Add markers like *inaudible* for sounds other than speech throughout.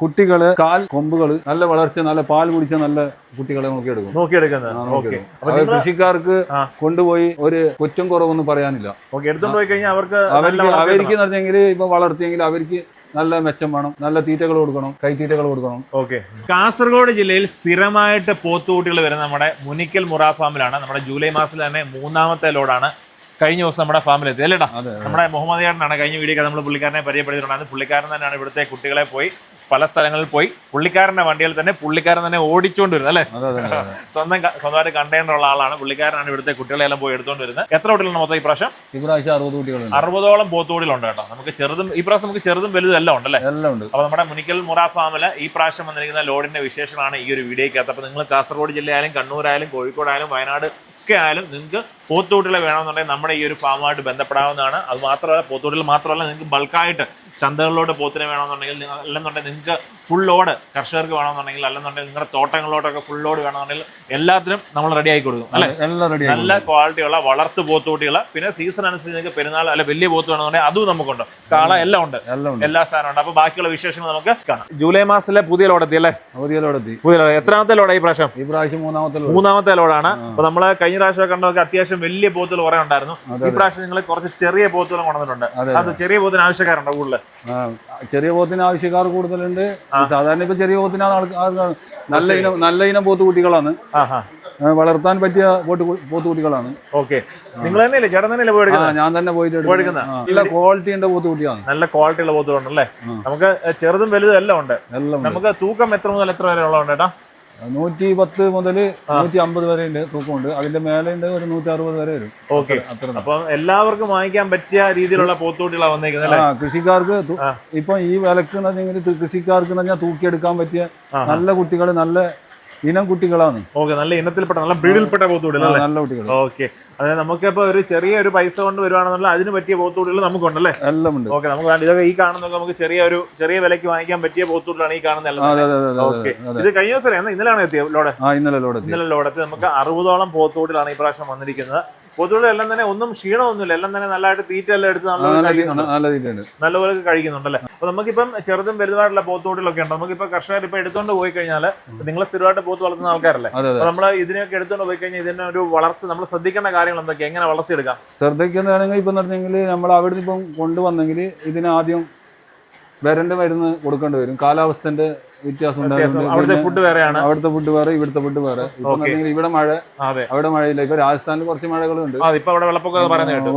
കുട്ടികൾ കാൽ കൊമ്പുകൾ നല്ല വളർച്ച നല്ല പാൽ കുടിച്ച നല്ല കുട്ടികളെ നോക്കിയെടുക്കും. നോക്കിയെടുക്കുന്നത്. ആ, ഓക്കെ. നോക്കിയെടുക്കും. അപ്പൊ അത് നിങ്ങൾ കൃഷിക്കാർക്ക് ആ. കൊണ്ടുപോയി ഒരു കുറ്റം കുറവൊന്നും പറയാനില്ല. ഓക്കെ എടുത്തോണ്ട് പോയി കഴിഞ്ഞാൽ അവർക്ക് നല്ല അവർക്ക് വളർച്ച അവർക്ക് കിട്ടണം. പറഞ്ഞെങ്കിൽ ഇപ്പൊ വളർത്തിയെങ്കിൽ അവർക്ക് നല്ല മെച്ചം വേണം നല്ല തീറ്റകൾ കൊടുക്കണം കൈത്തീറ്റകൾ കൊടുക്കണം. ഓക്കെ. കാസർഗോഡ് ജില്ലയിൽ സ്ഥിരമായിട്ട് പോത്തുകുട്ടികൾ വരുന്ന നമ്മുടെ മുനിക്കൽ മുറ ഫാമിലാണ്. നമ്മുടെ ജൂലൈ മാസത്തിൽ തന്നെ മൂന്നാമത്തെ ലോഡാണ്. കഴിഞ്ഞ ദിവസം നമ്മുടെ ഫാമിലെത്തി അല്ലേടാ നമ്മുടെ മുഹമ്മദ് ചേട്ടനാണ് കഴിഞ്ഞ വീഡിയോ നമ്മൾ പുള്ളിക്കാരനെ പരിചയപ്പെടുത്തിയിട്ടുണ്ടായിരുന്നു പുള്ളിക്കാരൻ തന്നെയാണ് ഇവിടുത്തെ കുട്ടികളെ പോയി പല സ്ഥലങ്ങളിൽ പോയി പുള്ളിക്കാരന്റെ വണ്ടിയിൽ തന്നെ പുള്ളിക്കാരൻ തന്നെ ഓടിച്ചുകൊണ്ട് വരുന്നത് അല്ലേ *laughs* സ്വന്തം സ്വന്തമായിട്ട് കണ്ടെയ്നർ ഉള്ള ആളാണ്. പുള്ളിക്കാരനാണ് ഇവിടുത്തെ കുട്ടികളെല്ലാം പോയി എടുത്തുകൊണ്ട് വരുന്നത് എത്ര കുട്ടികളുണ്ട് മൊത്തം ഈ പ്രാവശ്യം? ഇപ്രാവശ്യം അറുപത് കുട്ടികളുണ്ട്. അറുപതോളം പോത്തുകൂടികളുണ്ട് കേട്ടോ. നമുക്ക് ചെറുതും ഈ പ്രാവശ്യം നമുക്ക് ചെറുതും വലുതും എല്ലാം ഉണ്ടല്ലേ എല്ലാം ഉണ്ട്. അപ്പൊ നമ്മുടെ മുനിക്കൽ മുറാ ഫാമിൽ ഈ പ്രാവശ്യം വന്നിരിക്കുന്ന ലോഡിന്റെ വിശേഷമാണ് ഈ ഒരു വീഡിയോക്കകത്ത്. അപ്പൊ നിങ്ങൾ കാസർഗോഡ് ജില്ലയായാലും കണ്ണൂരായാലും കോഴിക്കോടായാലും വയനാട് ഒക്കെ ആയാലും നിങ്ങൾക്ക് പോത്തുകുട്ടികളെ വേണമെന്നുണ്ടെങ്കിൽ നമ്മുടെ ഈ ഒരു ഫാമുമായിട്ട് ബന്ധപ്പെടാവുന്നതാണ്. അത് മാത്രമല്ല പോത്തോട്ടിൽ മാത്രമല്ല നിങ്ങൾക്ക് ബൾക്കായിട്ട് ചന്തകളിലോട്ട് പോത്തിനെ വേണമെന്നുണ്ടെങ്കിൽ നിങ്ങൾ അല്ലെന്നുണ്ടെങ്കിൽ നിങ്ങൾക്ക് ഫുൾ ലോഡ് കർഷകർക്ക് വേണമെന്നുണ്ടെങ്കിൽ അല്ലെന്നുണ്ടെങ്കിൽ നിങ്ങളുടെ തോട്ടങ്ങളിലോട്ടൊക്കെ ഫുൾ ലോഡ് വേണമെന്നുണ്ടെങ്കിൽ എല്ലാത്തിനും നമ്മൾ റെഡി ആക്കി കൊടുക്കും അല്ലെ? എല്ലാം റെഡി നല്ല ക്വാളിറ്റിയുള്ള വളർത്തു പോത്തുകൂട്ടികൾ പിന്നെ സീസൺ അനുസരിച്ച് നിങ്ങൾക്ക് പെരുന്നാൾ അല്ല വലിയ പോത്ത് വേണമെന്നുണ്ടെങ്കിൽ അതും നമുക്കുണ്ട്. കാള എല്ലാം ഉണ്ട്. എല്ലാം സാധനവും ഉണ്ട്. അപ്പൊ ബാക്കിയുള്ള വിശേഷങ്ങൾ നമുക്ക് കാണാം. ജൂലൈ മാസത്തിലെ പുതിയ ലോഡെത്തി അല്ലേ? പുതിയ ലോഡെത്തി പുതിയ ലോഡ് എത്രാമത്തെ ലോഡ് ഈ പ്രാവശ്യം? ഈ പ്രാവശ്യം മൂന്നാമത്തെ. മൂന്നാമത്തെ ലോഡാണ് അപ്പൊ നമ്മൾ കഴിഞ്ഞ പ്രാവശ്യം കണ്ടൊക്കെ അത്യാവശ്യം വലിയ പോത്തുകൾ കുറെ ഉണ്ടായിരുന്നു. ഈ പ്രാവശ്യം നിങ്ങൾ കുറച്ച് ചെറിയ പോത്തുകളും കൊണ്ടുവന്നിട്ടുണ്ട്. അത് ചെറിയ പോത്തിന് ആവശ്യക്കാരുണ്ടോ കൂടുതൽ ചെറിയ പോത്തിന് ആവശ്യക്കാർ കൂടുതലുണ്ട്. സാധാരണ ഇപ്പൊ ചെറിയ പോത്തിനാണ് നല്ല ഇനം നല്ല ഇനം പോത്ത് കുട്ടികളാണ്. വളർത്താൻ പറ്റിയ പോട്ട് കു- പോത്ത് കുട്ടികളാണ്. ഓക്കെ. നിങ്ങൾ തന്നെയല്ലേ? ചേട്ടൻ തന്നെയല്ലേ പോയി ഞാൻ തന്നെ പോയിട്ട് നല്ല ക്വാളിറ്റി ഉണ്ട് പോത്ത് കുട്ടിയാണ് നല്ല ക്വാളിറ്റി ഉള്ള പോത്തുകളുണ്ടല്ലേ? നമുക്ക് ചെറുതും വലുതും എല്ലാം ഉണ്ട്. എല്ലാം ഉണ്ട്. നമുക്ക് തൂക്കം എത്ര മുതൽ എത്ര വരെ ഉള്ളതുണ്ട് ചേട്ടാ നൂറ്റി പത്ത് മുതൽ നൂറ്റി അമ്പത് വരെ ഉണ്ട് തൂക്കമുണ്ട്. അതിന്റെ മേലെ ഉണ്ട് ഒരു നൂറ്റി അറുപത് വരെ വരും. ഓക്കെ. അത്ര അപ്പം എല്ലാവർക്കും വാങ്ങിക്കാൻ പറ്റിയ രീതിയിലുള്ള പോത്തോട്ടികളാണ് വന്നേക്കുന്നത് ആ കൃഷിക്കാർക്ക് ഇപ്പൊ ഈ വിലക്ക് കൃഷിക്കാർക്ക് എന്ന് പറഞ്ഞാൽ തൂക്കിയെടുക്കാൻ പറ്റിയ നല്ല കുട്ടികൾ നല്ല ഇനം കുട്ടികളാണ്. ഓക്കെ നല്ല ഇനത്തിൽപ്പെട്ട നല്ല ബ്രീഡിൽപ്പെട്ട പോത്തുകൂടി നല്ല കുട്ടികൾ ഓക്കെ. അതായത് നമുക്കിപ്പോ ഒരു ചെറിയ ഒരു പൈസ കൊണ്ട് വരുവാണെന്നുള്ള അതിന് പറ്റിയ പോത്തുകുട്ടികൾ നമുക്കുണ്ടല്ലേ? എല്ലാം ഉണ്ട് ഓക്കെ നമുക്ക് ഇതൊക്കെ ഈ കാണുന്നൊക്കെ നമുക്ക് ചെറിയ ഒരു ചെറിയ വിലയ്ക്ക് വാങ്ങിക്കാൻ പറ്റിയ പോത്തുകൂടികളാണ് ഈ കാണുന്ന അതെ അതെ അതെ അതെ ഓക്കെ. ഇത് കഴിഞ്ഞ ദിവസം ഇന്നലെയാണ് എത്തിയത് ലോഡ്? ഇന്നലെ ലോഡ് എത്തി ഇന്നലെ ലോഡെത്തി നമുക്ക് അറുപതോളം പോത്തുകൂടികളാണ് ഈ പ്രാവശ്യം വന്നിരിക്കുന്നത്. പോത്തുകുട്ടികൾ എല്ലാം തന്നെ ഒന്നും ക്ഷീണമൊന്നുമില്ല. എല്ലാം തന്നെ നല്ലതായിട്ട് തീറ്റ എല്ലാം എടുത്ത് നല്ലപോലെ കഴിക്കുന്നുണ്ടല്ലേ? അപ്പൊ നമുക്കിപ്പം ചെറുതും വലുതായിട്ടുള്ള പോത്തുകുട്ടികളൊക്കെ ഉണ്ട്. നമുക്കിപ്പോ കർഷകർ ഇപ്പൊ എടുത്തുകൊണ്ട് പോയി കഴിഞ്ഞാൽ നിങ്ങൾ സ്ഥിരമായിട്ട് പോത്ത് വളർത്തുന്ന ആൾക്കാരല്ലേ? അപ്പൊ നമ്മൾ ഇതിനെയൊക്കെ എടുത്തുകൊണ്ട് പോയി കഴിഞ്ഞാൽ ഇതിനെ ഒരു വളർത്ത് നമ്മൾ ശ്രദ്ധിക്കേണ്ട കാര്യങ്ങൾ എന്തൊക്കെ എങ്ങനെ വളർത്തിയെടുക്കാം? ശ്രദ്ധിക്കുന്നതാണെങ്കിൽ ഇപ്പം പറഞ്ഞെങ്കിൽ നമ്മൾ നിന്ന് ഇപ്പം കൊണ്ടുവന്നെങ്കിൽ ഇതിനാദ്യം വരന്റെ മരുന്ന് കൊടുക്കേണ്ടി വരും. കാലാവസ്ഥന്റെ വ്യത്യാസം ഉണ്ടായതുകൊണ്ട് അവിടുത്തെ ഫുഡ് വേറെയാണ്. അവിടുത്തെ ഫുഡ് വേറെ ഇവിടുത്തെ ഫുഡ് വേറെ. ഇവിടെ മഴ അവിടെ മഴയില്ല. ഇപ്പൊ രാജസ്ഥാനിൽ കുറച്ച് മഴകളുണ്ട്.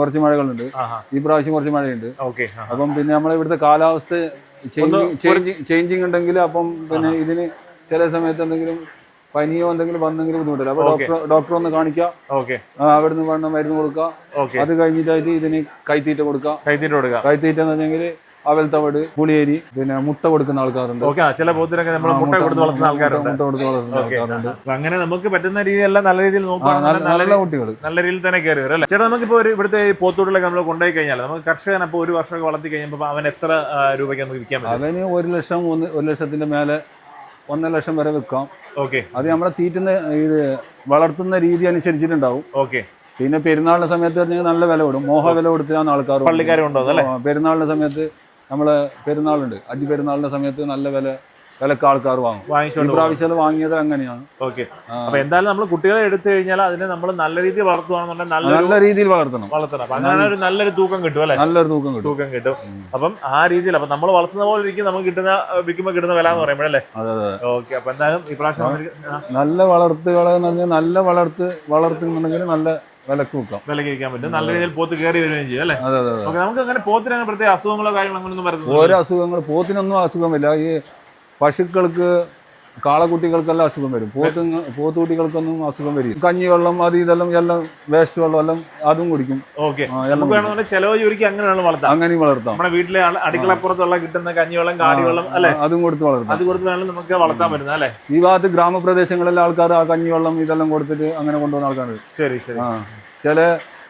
കുറച്ച് മഴകളുണ്ട്. ഈ പ്രാവശ്യം കുറച്ച് മഴയുണ്ട്. അപ്പം പിന്നെ നമ്മളെ ഇവിടുത്തെ കാലാവസ്ഥ ചേഞ്ചിങ് ഉണ്ടെങ്കിൽ അപ്പം പിന്നെ ഇതിന് ചില സമയത്ത് എന്തെങ്കിലും പനിയോ എന്തെങ്കിലും വന്നെങ്കിലും ബുദ്ധിമുട്ടില്ല. അപ്പൊ ഡോക്ടർ ഡോക്ടർ ഒന്ന് കാണിക്കുക അവിടുന്ന് വേണ്ട മരുന്ന് കൊടുക്കുക അത് കഴിഞ്ഞിട്ടായിട്ട് ഇതിന് കൈത്തീറ്റ കൊടുക്കുക കൈത്തീറ്റ കൊടുക്കുക കൈത്തീറ്റ എന്ന് പറഞ്ഞെങ്കിൽ അവൽത്തവട് പുളിയേരി പിന്നെ മുട്ട കൊടുക്കുന്ന ആൾക്കാരുണ്ട്. ഓക്കെ ചില പോത്തിനൊക്കെ നമ്മൾ മുട്ട കൊടുത്ത് വളർത്തുന്ന ആൾക്കാരുണ്ട്. മുട്ട കൊടുത്ത് വളർത്തുന്ന ആൾക്കാരുണ്ട്. അപ്പൊ അങ്ങനെ നമുക്ക് പറ്റുന്ന രീതിയെല്ലാം നല്ല രീതിയിൽ നല്ല കുട്ടികൾ. നല്ല രീതിയിൽ തന്നെ കയറി വരും അല്ലേ? ചേട്ടാ നമുക്കിപ്പോ ഒരു ഇവിടുത്തെ ഈ പോത്തൂടിലൊക്കെ നമ്മൾ കൊണ്ടുപോയി കഴിഞ്ഞാൽ നമുക്ക് കർഷകൻ അപ്പോൾ ഒരു വർഷം വളർത്തി കഴിയുമ്പോൾ അവൻ എത്ര രൂപയ്ക്ക് നമുക്ക് വിൽക്കാൻ അവന് ഒരു ലക്ഷം ഒന്ന് ഒരു ലക്ഷത്തിന്റെ മേലെ ഒന്നര ലക്ഷം വരെ വിൽക്കാം. ഓക്കെ. അത് നമ്മളെ തീറ്റുന്ന ഇത് വളർത്തുന്ന രീതി അനുസരിച്ചിട്ടുണ്ടാവും. ഓക്കെ. പിന്നെ പെരുന്നാളിന്റെ സമയത്ത് പറഞ്ഞാൽ നല്ല വില കൊടുക്കും. മോഹ വില കൊടുത്തിട്ടാണ് ആൾക്കാർ അല്ലേ? പെരുന്നാളിന്റെ സമയത്ത് നമ്മളെ പെരുന്നാളുണ്ട്. അജി പെരുന്നാളിന്റെ സമയത്ത് നല്ല വില വിലക്ക് ആൾക്കാർ വാങ്ങും. പ്രാവശ്യം വാങ്ങിയത് അങ്ങനെയാണ്. ഓക്കെ. അപ്പൊ എന്തായാലും നമ്മൾ കുട്ടികളെ എടുത്തു കഴിഞ്ഞാൽ അതിനെ നമ്മൾ നല്ല രീതിയിൽ വളർത്തുകയാണെന്നുണ്ടെങ്കിൽ നല്ല നല്ല രീതിയിൽ വളർത്തണം. വളർത്തണം. അങ്ങനെ ഒരു നല്ലൊരു തൂക്കം കിട്ടും അല്ലെ? നല്ലൊരു തൂക്കം കിട്ടും. തൂക്കം കിട്ടും. അപ്പം ആ രീതിയിൽ അപ്പൊ നമ്മൾ വളർത്തുന്ന പോലെ ഇരിക്കും. നമുക്ക് കിട്ടുന്ന വിൽക്കുമ്പോൾ കിട്ടുന്ന വില എന്ന് പറയുമ്പോഴല്ലേ? അതെ അതെ ഓക്കെ. അപ്പൊ എന്തായാലും ഈ പ്രാവശ്യം വന്നിരിക്കുന്ന- ആ, നല്ല വളർത്തുകളെ നല്ല വളർത്ത് വളർത്തുന്നുണ്ടെങ്കിൽ നല്ല വിലക്ക് വിൽക്കാം വിലക്ക് വിൽക്കാൻ പറ്റും. നല്ല രീതിയിൽ പോത്ത് കയറി വരികയും ചെയ്യും അല്ലേ? അതെ അതെ അതെ. നമുക്ക് അങ്ങനെ പോത്തിന് അങ്ങനെ പ്രത്യേക അസുഖങ്ങളോ കാര്യങ്ങളോ അങ്ങനെയൊന്നും വരുന്നത് ഓരോ അസുഖങ്ങൾ പോത്തിനൊന്നും അസുഖമില്ല. ഈ പശുക്കൾക്ക് കാളക്കുട്ടികൾക്കെല്ലാം അസുഖം വരും. പോത്ത് പോത്തുകുട്ടികൾക്കൊന്നും അസുഖം വരും കഞ്ഞിവെള്ളം അത് ഇതെല്ലാം എല്ലാം വേസ്റ്റ് വെള്ളം എല്ലാം അതും കുടിക്കും. ഓക്കെ. ആ, എല്ലാം നമുക്ക് ചുരുക്കി അങ്ങനെ വളർത്താം അങ്ങനെയും വളർത്താം. നമ്മുടെ വീട്ടിലെ അടുക്കളപ്പുറത്തുള്ള കിട്ടുന്ന കഞ്ഞിവെള്ളം കാടിവെള്ളം അല്ലെ? അതും കൊടുത്ത് വളർത്താം. അത് കൊടുത്ത് വേണം നമുക്ക് വളർത്താൻ പറ്റുന്ന അല്ലെ? ഈ ഭാഗത്ത് ഗ്രാമപ്രദേശങ്ങളിലെ ആൾക്കാർ ആ കഞ്ഞിവെള്ളം ഇതെല്ലാം കൊടുത്തിട്ട് അങ്ങനെ കൊണ്ടുപോകുന്ന ആൾക്കാർ ശരി ശരി. ആ ചില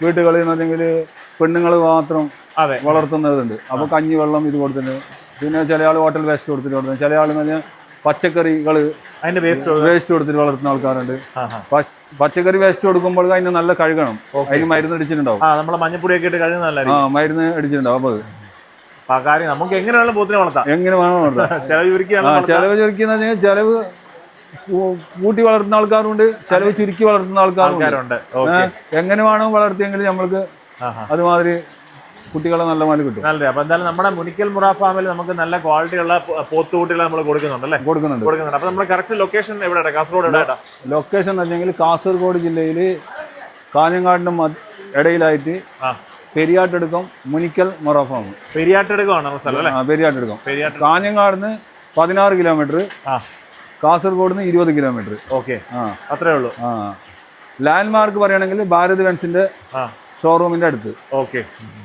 വീട്ടുകളിൽ നിന്നെങ്കിൽ പെണ്ണുങ്ങൾ മാത്രം വളർത്തുന്നതുണ്ട് അപ്പൊ കഞ്ഞിവെള്ളം ഇത് കൊടുത്തിട്ട് പിന്നെ ചില ആൾ ഹോട്ടൽ വേസ്റ്റ് കൊടുത്തിട്ട് കൊടുത്തു ചില ആൾ പച്ചക്കറികൾ അതിന്റെ വേസ്റ്റ് വേസ്റ്റ് കൊടുത്തിട്ട് വളർത്തുന്ന ആൾക്കാരുണ്ട്. പച്ചക്കറി വേസ്റ്റ് കൊടുക്കുമ്പോൾ അതിന് നല്ല കഴുകണം. അതിന് മരുന്ന് അടിച്ചിട്ടുണ്ടാവും. ആ നമ്മളെ മഞ്ഞപ്പൊടിയൊക്കെ ഇട്ട് കഴിയുന്ന ആ മരുന്ന് അടിച്ചിട്ടുണ്ടാവും അപ്പോൾ അത്. നമുക്ക് എങ്ങനെ വേണം പോത്തിനെ വളർത്താം. എങ്ങനെ *laughs* വേണം വളർത്താം. ചെലവ് ചുരുക്കിന്ന് വെച്ചാൽ ചെലവ് കൂട്ടി വളർത്തുന്ന ആൾക്കാരുണ്ട് ചെലവ് ചുരുക്കി വളർത്തുന്ന ആൾക്കാരുണ്ട്. എങ്ങനെ വേണോ വളർത്തിയെങ്കിൽ നമ്മൾക്ക് അതുമാതിരി കുട്ടികളെ നല്ല മാതിരി കിട്ടും. നല്ല അപ്പൊ എന്തായാലും നമ്മുടെ മുനിക്കൽ മുറ ഫാമിൽ നമുക്ക് നല്ല ക്വാളിറ്റിയുള്ള പോത്തുകുട്ടികൾ നമ്മൾ കൊടുക്കുന്നുണ്ട് അല്ലേ? കൊടുക്കുന്നുണ്ട്. കൊടുക്കുന്നുണ്ട്. അപ്പൊ നമ്മുടെ കറക്റ്റ് ലൊക്കേഷൻ എവിടെ കാസർഗോഡ് എവിടെ ലൊക്കേഷൻ എന്ന് വെച്ചെങ്കിൽ കാസർഗോഡ് ജില്ലയിൽ കാഞ്ഞങ്ങാടിനും ഇടയിലായിട്ട് പെരിയാട്ടെടുക്കം മുനിക്കൽ മൊറഫാം പെരിയാട്ടെടുക്കമാണ് പെരിയാട്ടെടുക്കാണ് പെരിയാട്ടെടുക്കം പെരിയാട്ട് കാഞ്ഞങ്ങാടിന് പതിനാറ് കിലോമീറ്റർ കാസർഗോഡ് നിന്ന് ഇരുപത് കിലോമീറ്റർ. ഓക്കെ. ആ. അത്രേ ഉള്ളൂ. ആ. ലാൻഡ്മാർക്ക് പറയുകയാണെങ്കിൽ ഭാരത് വെൻസിന്റെ ഷോറൂമിന്റെ അടുത്ത്. Okay.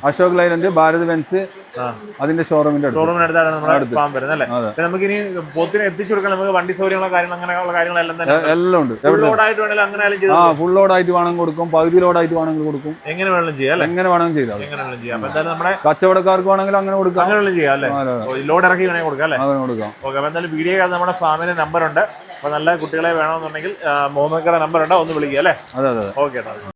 Ashok Leyland Bharat Benz ആ. അതിന്റെ ഷോറൂമിന്റെ അടുത്ത്. അടുത്താണ് നമ്മുടെ ഫാം വരുന്നത് അല്ലേ? നമുക്ക് ഇനി പോത്തിനെ എത്തിച്ചു കൊടുക്കാൻ നമുക്ക് വണ്ടി സൗകര്യങ്ങളോ കാര്യങ്ങൾ അങ്ങനെയുള്ള കാര്യങ്ങളെല്ലാം തന്നെ എ- എല്ലാം ഉണ്ട്. ഫുൾ വേണമെങ്കിൽ അങ്ങനെ ആ ഫുൾ ലോഡായിട്ട് വേണമെങ്കിൽ കൊടുക്കും. പകുതി ലോഡായിട്ട് വേണമെങ്കിൽ കൊടുക്കും. എങ്ങനെ വേണമെങ്കിലും ചെയ്യാം എങ്ങനെ വേണമെങ്കിൽ ചെയ്താൽ എങ്ങനെ വേണമെങ്കിലും ചെയ്യാം. അപ്പോൾ എന്തായാലും നമ്മുടെ കച്ചവടക്കാർക്ക് വേണമെങ്കിൽ അങ്ങനെ കൊടുക്കാം. അങ്ങനെ വേണമെങ്കിലും ചെയ്യാം അല്ലേ. ലോഡ് ഇറക്കി വേണമെങ്കിൽ കൊടുക്കാം അല്ലേ? അങ്ങനെ കൊടുക്കാം. ഓക്കെ അപ്പൊ എന്തായാലും വീഡിയോ നമ്മുടെ ഫാമിലി നമ്പർ ഉണ്ട്. അപ്പൊ നല്ല കുട്ടികളെ വേണമെന്നുണ്ടെങ്കിൽ മുഹമ്മദ് നമ്പർ ഉണ്ട്. ഒന്ന് വിളിക്കുക അല്ലേ? അതെ അതെ അതെ. ഓക്കെ